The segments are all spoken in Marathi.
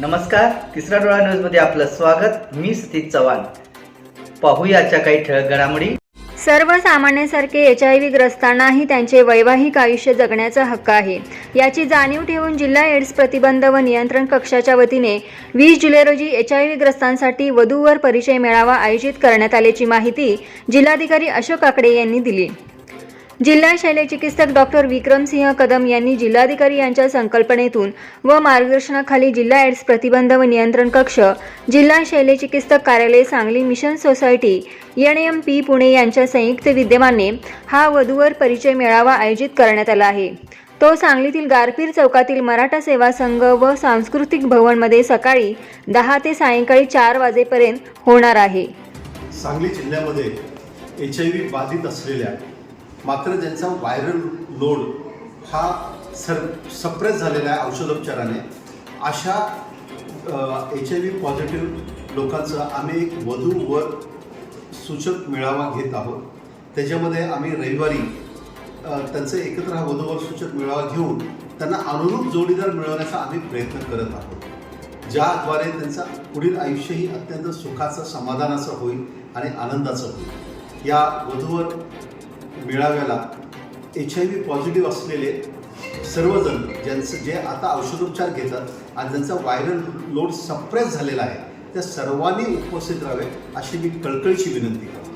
नमस्कार तिसरा डोळा न्यूजमध्ये आपलं स्वागत. मी सतीश चव्हाण. पाहूया काही ठळक घडामोडी. सर्वसामान्यांसारखे एच आय व्ही ग्रस्तांनाही त्यांचे वैवाहिक आयुष्य जगण्याचा हक्क आहे. याची जाणीव ठेवून जिल्हा एड्स प्रतिबंध व नियंत्रण कक्षाच्या वतीने वीस जुलै रोजी एच आय व्ही ग्रस्तांसाठी वधूवर परिचय मेळावा आयोजित करण्यात आल्याची माहिती जिल्हाधिकारी अशोक आकडे यांनी दिली. जिल्हा शल्यचिकित्सक डॉक्टर विक्रमसिंह कदम यांनी जिल्हाधिकारी यांच्या संकल्पनेतून व मार्गदर्शनाखाली जिल्हा एड्स प्रतिबंध व नियंत्रण कक्ष जिल्हा शल्यचिकित्सक कार्यालय Sangli mission society N M P Pune यांच्या संयुक्त विद्यमाने हा वधूवर परिचय मेळावा आयोजित करण्यात आला आहे. तो सांगलीतील गारपीर चौकातील मराठा सेवा संघ व सांस्कृतिक भवनमध्ये सकाळी दहा ते सायंकाळी चार वाजेपर्यंत होणार आहे. सांगली जिल्ह्यामध्ये एच आय व्ही बाधित असलेल्या मात्र ज्यांचा व्हायरल लोड हा सर सप्रेस झालेला आहे औषधोपचाराने अशा एच आय व्ही पॉझिटिव्ह लोकांचं आम्ही एक वधूवर सूचक मेळावा घेत आहोत. त्याच्यामध्ये आम्ही रविवारी त्यांचं एकत्र हा वधूवर सूचक मेळावा घेऊन त्यांना अनुरूप जोडीदार मिळवण्याचा आम्ही प्रयत्न करत आहोत. ज्याद्वारे त्यांचा पुढील आयुष्यही अत्यंत सुखाचं समाधानाचं होईल आणि आनंदाचं होईल. या वधूवर मेळाव्याला एच आय व्ही पॉझिटिव्ह असलेले सर्वजण ज्यांचं जे आता औषधोपचार घेतात आणि ज्यांचा व्हायरल लोड सप्रेस झालेला आहे त्या सर्वांनी उपस्थित राहावे अशी मी कळकळीची विनंती करतो.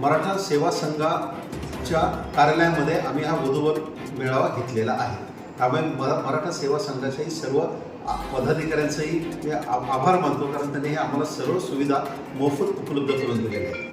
मराठा सेवा संघाच्या कार्यालयामध्ये आम्ही हा वधूवर मेळावा घेतलेला आहे. त्यामुळे मरा मराठा सेवा संघाच्याही सर्व पदाधिकाऱ्यांचाही पदाधिकाऱ्यांचंही मी आ- आभार मानतो कारण त्यांनी आम्हाला सर्व सुविधा मोफत उपलब्ध करून दिलेल्या आहेत.